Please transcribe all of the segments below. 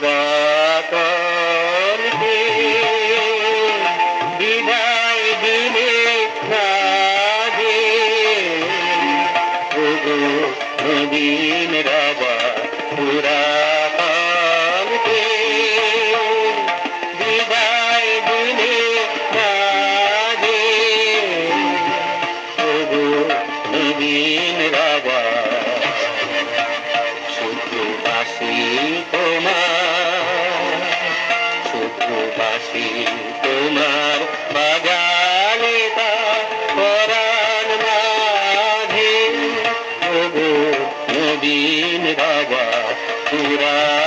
পুরাতনকে বিদায় দিলে কাজে। নবীন রাবা পুরা পাশি তোমার বাগানে তা পরাণ মাঝে নবীন বাবা পুরা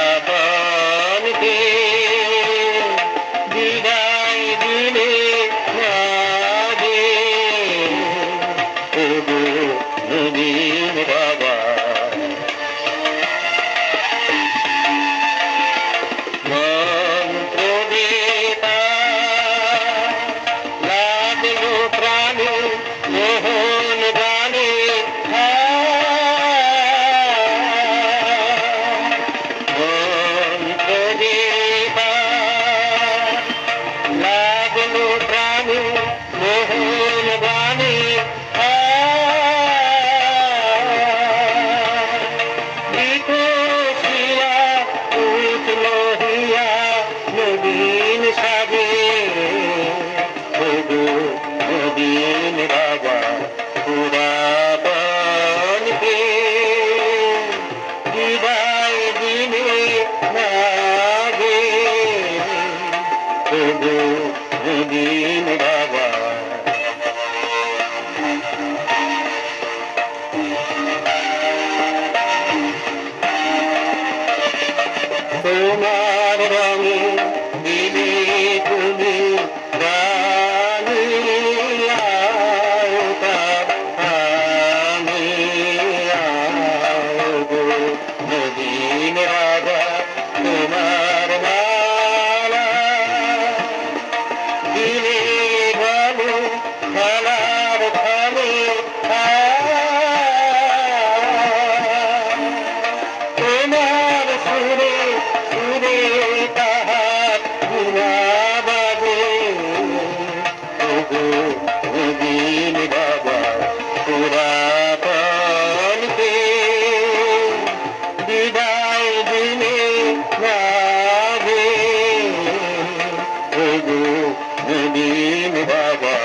নীল বাবা